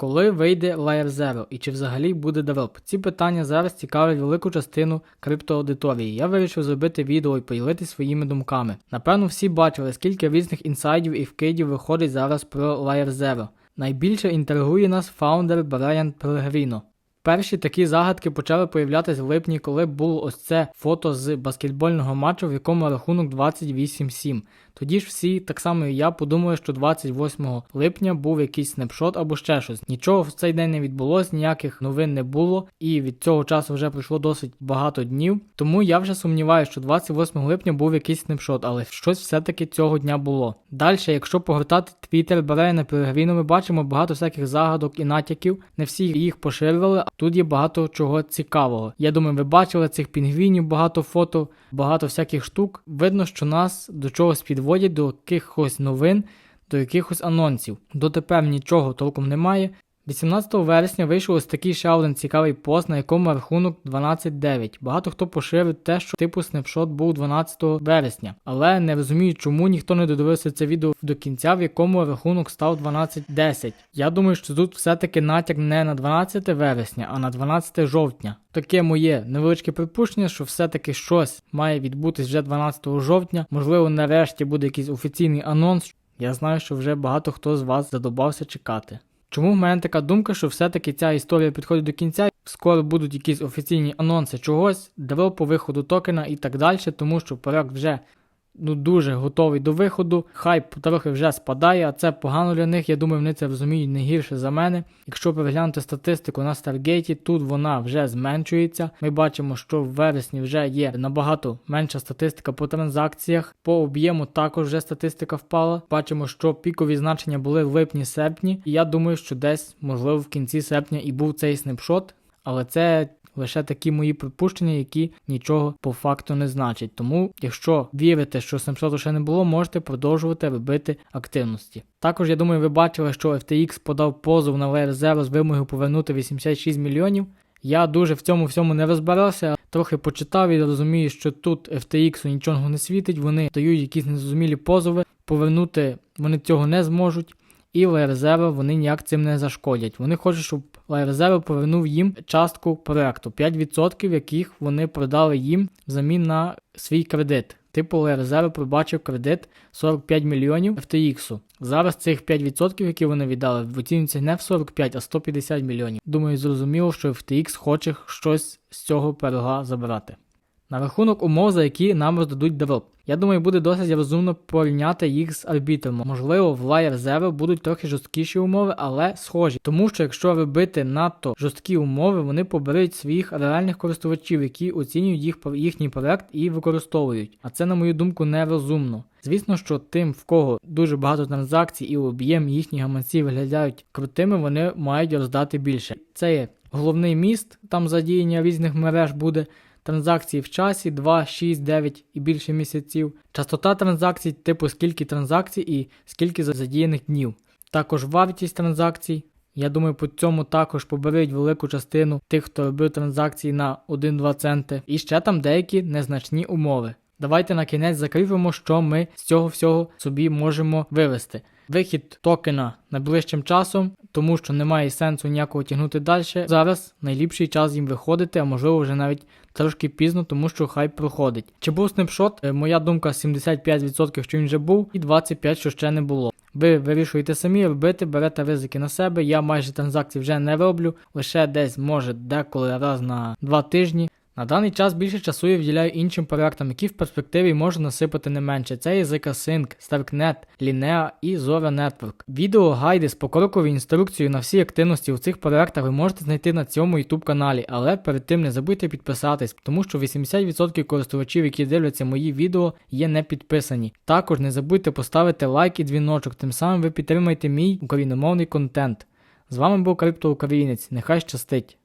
Коли вийде Layer Zero і чи взагалі буде девелоп? Ці питання зараз цікавлять велику частину криптоаудиторії. Я вирішив зробити відео і поділитися своїми думками. Напевно, всі бачили, скільки різних інсайдів і вкидів виходить зараз про Layer Zero. Найбільше інтригує нас фаундер Брайан Пелегріно. Перші такі загадки почали появлятися в липні, коли було ось це фото з баскетбольного матчу, в якому рахунок 28-7. Тоді ж всі, так само і я, подумали, що 28 липня був якийсь снапшот або ще щось. Нічого в цей день не відбулось, ніяких новин не було, і від цього часу вже пройшло досить багато днів. Тому я вже сумніваюся, що 28 липня був якийсь снапшот, але щось все-таки цього дня було. Далі, якщо погортати твіттер Брайана Пелегріно, ми бачимо багато всяких загадок і натяків. Не всі їх поширювали, тут є багато чого цікавого. Я думаю, ви бачили цих пінгвінів, багато фото, багато всяких штук. Видно, що нас до чогось підводять, до якихось новин, до якихось анонсів. Дотепер нічого толком немає. 18 вересня вийшов ось такий ще один цікавий пост, на якому рахунок 12.9. Багато хто поширив те, що типу снапшот був 12 вересня, але не розумію, чому ніхто не додивився це відео до кінця, в якому рахунок став 12.10. Я думаю, що тут все-таки натяк не на 12 вересня, а на 12 жовтня. Таке моє невеличке припущення, що все-таки щось має відбутись вже 12 жовтня. Можливо, нарешті буде якийсь офіційний анонс. Я знаю, що вже багато хто з вас задобався чекати. Чому в мене така думка, що все-таки ця історія підходить до кінця, скоро будуть якісь офіційні анонси чогось, девелопу виходу токена і так далі, тому що проект вже ну, дуже готовий до виходу, хайп трохи вже спадає, а це погано для них. Я думаю, вони це розуміють не гірше за мене. Якщо переглянути статистику на Старгейті, тут вона вже зменшується. Ми бачимо, що в вересні вже є набагато менша статистика по транзакціях. По об'єму також вже статистика впала. Бачимо, що пікові значення були в липні-серпні, і я думаю, що десь, можливо, в кінці серпня і був цей снапшот, але це лише такі мої припущення, які нічого по факту не значать. Тому, якщо вірите, що снапшоту ще не було, можете продовжувати робити активності. Також я думаю, ви бачили, що FTX подав позов на Layer Zero з вимогою повернути 86 мільйонів. Я дуже в цьому всьому не розбирався, трохи почитав і розумію, що тут FTX нічого не світить, вони дають якісь незрозумілі позови, повернути вони цього не зможуть, і Zero вони ніяк цим не зашкодять. Вони хочуть, щоб Layer повернув їм частку проекту, 5% яких вони продали їм взамін на свій кредит. Типу Layer пробачив кредит 45 мільйонів FTX. Зараз цих 5%, які вони віддали, оцінюються не в 45, а 150 мільйонів. Думаю, зрозуміло, що FTX хоче щось з цього пирога забрати. На рахунок умов, за які нам роздадуть девелоп. Я думаю, буде досить розумно порівняти їх з арбітром. Можливо, в Layer Zero будуть трохи жорсткіші умови, але схожі. Тому що якщо робити надто жорсткі умови, вони поберуть своїх реальних користувачів, які оцінюють їх їхній проект і використовують. А це, на мою думку, нерозумно. Звісно, що тим, в кого дуже багато транзакцій і об'єм їхні гаманці виглядають крутими, вони мають роздати більше. Це є головний міст, там задіяння різних мереж буде. Транзакції в часі 2, 6, 9 і більше місяців. Частота транзакцій, типу скільки транзакцій і скільки задіяних днів. Також вартість транзакцій. Я думаю, по цьому також поберуть велику частину тих, хто робив транзакції на 1-2 центи. І ще там деякі незначні умови. Давайте на кінець закріпимо, що ми з цього всього собі можемо вивести. Вихід токена найближчим часом, тому що немає сенсу ніякого тягнути далі. Зараз найліпший час їм виходити, а можливо вже навіть трошки пізно, тому що хайп проходить. Чи був снапшот? Е, Моя думка 75%, що він вже був, і 25%, що ще не було. Ви вирішуєте самі робити, берете ризики на себе. Я майже транзакції вже не роблю, лише десь може деколи раз на два тижні. На даний час більше часу я вділяю іншим проектам, які в перспективі можу насипати не менше. Це є ZK-Sync, StarkNet, Linea і Zora Network. Відео гайди з покроковою інструкцією на всі активності у цих проектах ви можете знайти на цьому YouTube каналі, але перед тим не забудьте підписатись, тому що 80% користувачів, які дивляться мої відео, є не підписані. Також не забудьте поставити лайк і дзвіночок, тим самим ви підтримаєте мій україномовний контент. З вами був Криптоукраїнець. Нехай щастить!